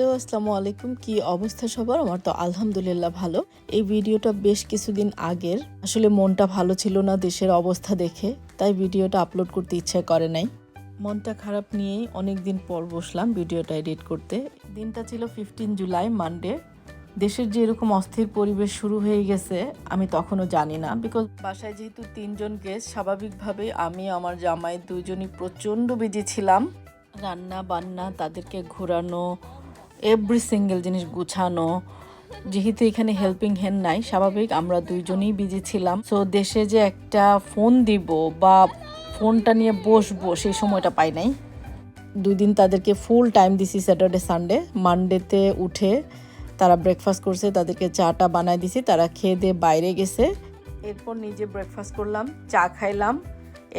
Hello, আসসালামু আলাইকুম। কি অবস্থা সবার? আমার তো আলহামদুলিল্লাহ ভালো। এই ভিডিওটা বেশ কিছুদিন আগের। আসলে মনটা ভালো ছিল না দেশের অবস্থা দেখে, তাই ভিডিওটা আপলোড করতে ইচ্ছা করে নাই। মনটা খারাপ নিয়েই অনেক দিন পর বসলাম ভিডিওটা এডিট করতে। দিনটা ছিল ফিফটিন জুলাই মানডে দেশের যে এরকম অস্থির পরিবেশ শুরু হয়ে গেছে, আমি তখনও জানি না। বিকজ বাসায় যেহেতু তিনজন গেস্ট স্বাভাবিকভাবে আমি, আমার জামাই দুইজনই প্রচণ্ড বিজি ছিলাম। রান্না বান্না তাদেরকে ঘোরানো এভরি সিঙ্গেল জিনিস গুছানো, যেহেতু এখানে হেল্পিং হ্যান্ড নাই, স্বাভাবিক আমরা দুইজনেই বিজি ছিলাম। সো দেশে যে একটা ফোন দিব বা ফোনটা নিয়ে বসবো, সেই সময়টা পাই নাই। দুই দিন তাদেরকে ফুল টাইম দিছি স্যাটারডে সানডে মানডেতে উঠে তারা ব্রেকফাস্ট করছে, তাদেরকে চাটা বানাই দিছি, তারা খেয়ে দিয়ে বাইরে গেছে। এরপর নিজে ব্রেকফাস্ট করলাম, চা খাইলাম।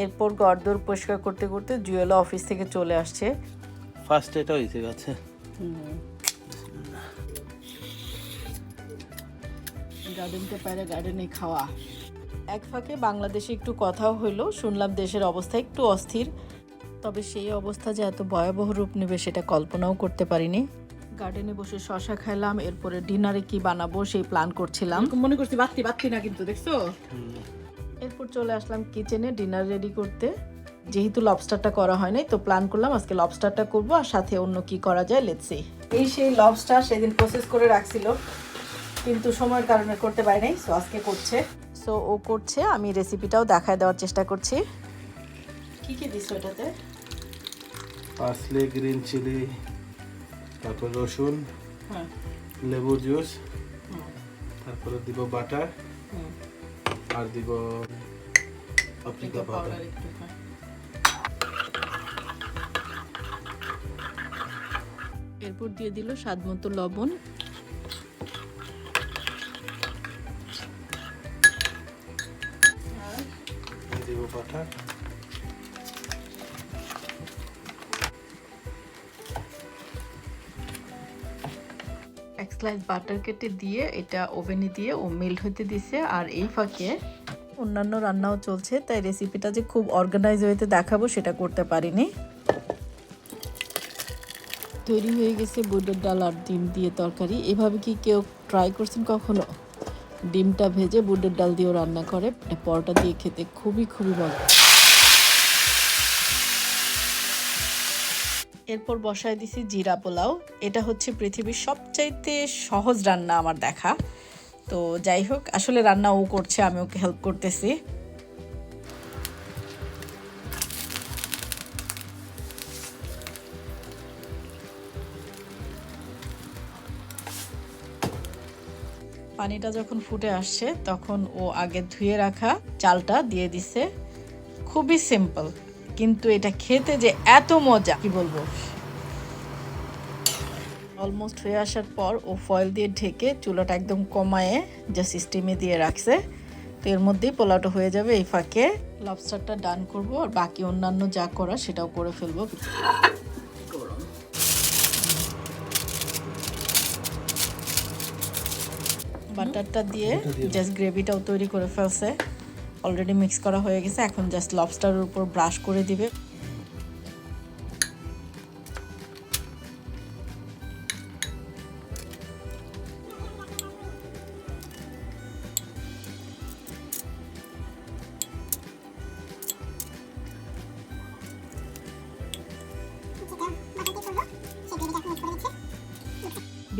এরপর গরদর পরিষ্কার করতে করতে জুয়েলা অফিস থেকে চলে আসছে। ফার্স্ট এটা হয়েছে। গাছে গার্ডেনকে পারে গার্ডেনে খাওয়া। এক ফাঁকে বাংলাদেশে একটু কথাও হইল শুনলাম দেশের অবস্থা একটু অস্থির তবে সেই অবস্থা যে এত ভয়াবহ রূপ নেবে সেটা কল্পনাও করতে পারিনি। গার্ডেনে বসে শশা খাইলাম এরপরে ডিনারে কি বানাবো সেই প্ল্যান করছিলাম। মনে করছি বাত্তি বাত্তি না কিন্তু দেখছ? এরপর চলে আসলাম কিচেনে ডিনার রেডি করতে। যেহেতু লবস্টারটা করা হয় নাই তো প্ল্যান করলাম আজকে লবস্টারটা করব আর সাথে অন্য কি করা যায় লেটসি এই সেই লবস্টার সেদিন প্রসেস করে রাখছিল কিন্তু সময়ের কারণে করতে পারি নাই সো আজকে করছে। সো ও করছে আমি রেসিপিটাও দেখায় দেওয়ার চেষ্টা করছি। কি কি দিস ওটাতে পার্সলে গ্রিন চিলি তারপর রসুন হ্যাঁ। লেবুর জুস তারপরে দিব বাটার আর দিব পাপরিকা পাউডার পাউডার একটু এরপর দিয়ে দিল স্বাদ মতো লবণ। দিব এক স্লাইস বাটার কেটে দিয়ে এটা ওভেনে দিয়ে ও মেল্ট হতে দিছে আর এই ফাঁকে অন্যান্য রান্নাও চলছে তাই রেসিপিটা যে খুব অর্গানাইজ হইতে দেখাবো সেটা করতে পারিনি। তৈরি হয়ে গেছে বুটের ডাল আর ডিম দিয়ে তরকারি। এভাবে কি কেউ ট্রাই করছেন কখনো? ডিমটা ভেজে বুটের ডাল দিয়েও রান্না করে। পরোটা দিয়ে খেতে খুবই খুবই মজা। এরপর বসায় দিছি জিরা পোলাও। এটা হচ্ছে পৃথিবীর সবচাইতে সহজ রান্না আমার দেখা। তো যাই হোক, আসলে রান্না ও করছে, আমি ওকে হেল্প করতেছি। পানিটা যখন ফুটে আসছে, তখন ও আগে ধুয়ে রাখা চালটা দিয়ে দিছে। খুবই সিম্পল কিন্তু এটা খেতে যে এত মজা, কি বলব? অলমোস্ট হয়ে আসার পর ও ফয়েল দিয়ে ঢেকে চুলাটা একদম কমায়ে জাস্ট স্টিমে দিয়ে রাখছে। তো এর মধ্যেই পোলাওটা হয়ে যাবে এই ফাঁকে। লবস্টারটা ডান করব, আর বাকি অন্যান্য যা করা সেটাও করে ফেলব। বাটারটা দিয়ে জাস্ট গ্রেভিটাও তৈরি করে ফেলছে। অলরেডি মিক্স করা হয়ে গেছে। এখন জাস্ট লবস্টারের উপর ব্রাশ করে দিবে।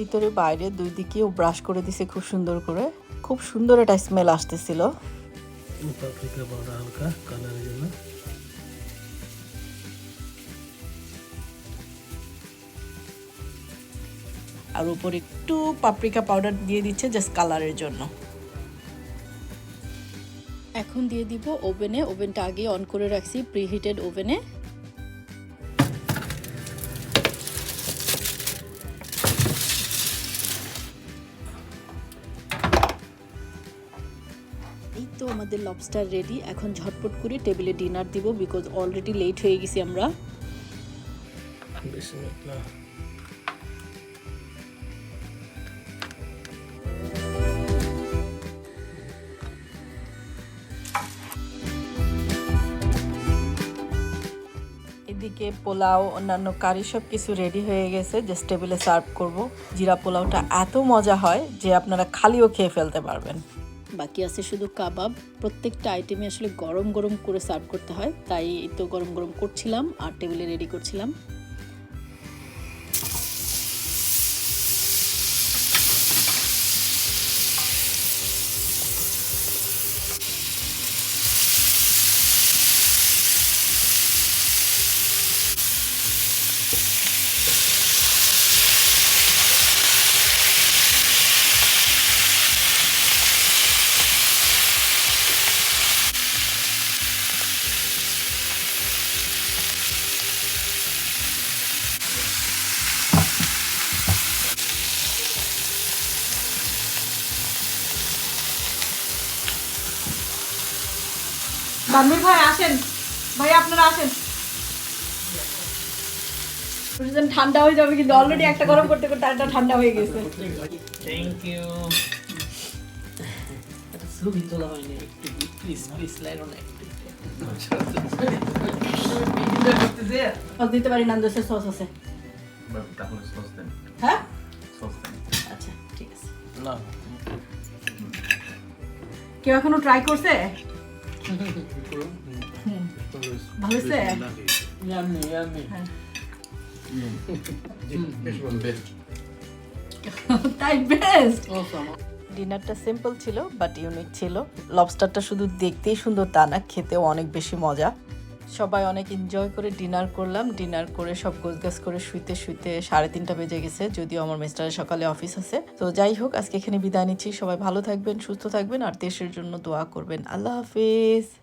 ভিতরে বাইরে দুই দিকেও ব্রাশ করে দিছে খুব সুন্দর করে। খুব সুন্দর একটা স্মেল আসতেছিল। হালকা কালারের জন্য। আর উপর একটু পাপরিকা পাউডার দিয়ে দিচ্ছে জাস্ট কালারের জন্য। এখন দিয়ে দিব ওভেনে। ওভেনটা আগে অন করে রাখছি প্রিহিটেড ওভেনে। আমাদের লবস্টার রেডি এখন ঝটপট করে টেবিলে ডিনার দিব বিকজ অলরেডি লেট হয়ে গেছি আমরা। এদিকে পোলাও অন্যান্য কারি সব কিছু রেডি হয়ে গেছে জাস্ট টেবিলে সার্ভ করব। জিরা পোলাওটা এত মজা হয় যে আপনারা খালিও খেয়ে ফেলতে পারবেন। বাকি আছে শুধু কাবাব। প্রত্যেকটা আইটেমে আসলে গরম গরম করে সার্ভ করতে হয়। তাই তো গরম গরম করছিলাম আর টেবিলে রেডি করছিলাম। বান্দির ভাই আসেন। ভাই আপনারা আসেন। ঠান্ডা হয়ে যাবে কিন্তু অলরেডি একটা গরম করতে করতে একটা ঠান্ডা হয়ে গেছে। থ্যাংক ইউ ছবি তোলা হয়নি একটু প্লিজ প্লিজ লাইরো না সস দিতে পারি সস আছে। তাহলে সস দেন। হ্যাঁ? সস দেন। আচ্ছা ঠিক আছে। কেউ এখনও ট্রাই করছে? ডিনারটা সিম্পল ছিল বাট ইউনিক ছিল. লবস্টারটা শুধু দেখতেই সুন্দর, তা না, খেতেও অনেক বেশি মজা। সবাই অনেক এনজয় করে ডিনার করলাম। ডিনার করে সব গোছগাছ করে শুইতে শুইতে সাড়ে তিনটা বেজে গেছে, যদিও আমার মিস্টারের সকালে অফিস আছে। তো যাই হোক, আজকে এখানে বিদায় নিচ্ছি। সবাই ভালো থাকবেন, সুস্থ থাকবেন, আর দেশের জন্য দোয়া করবেন। আল্লাহ হাফিজ।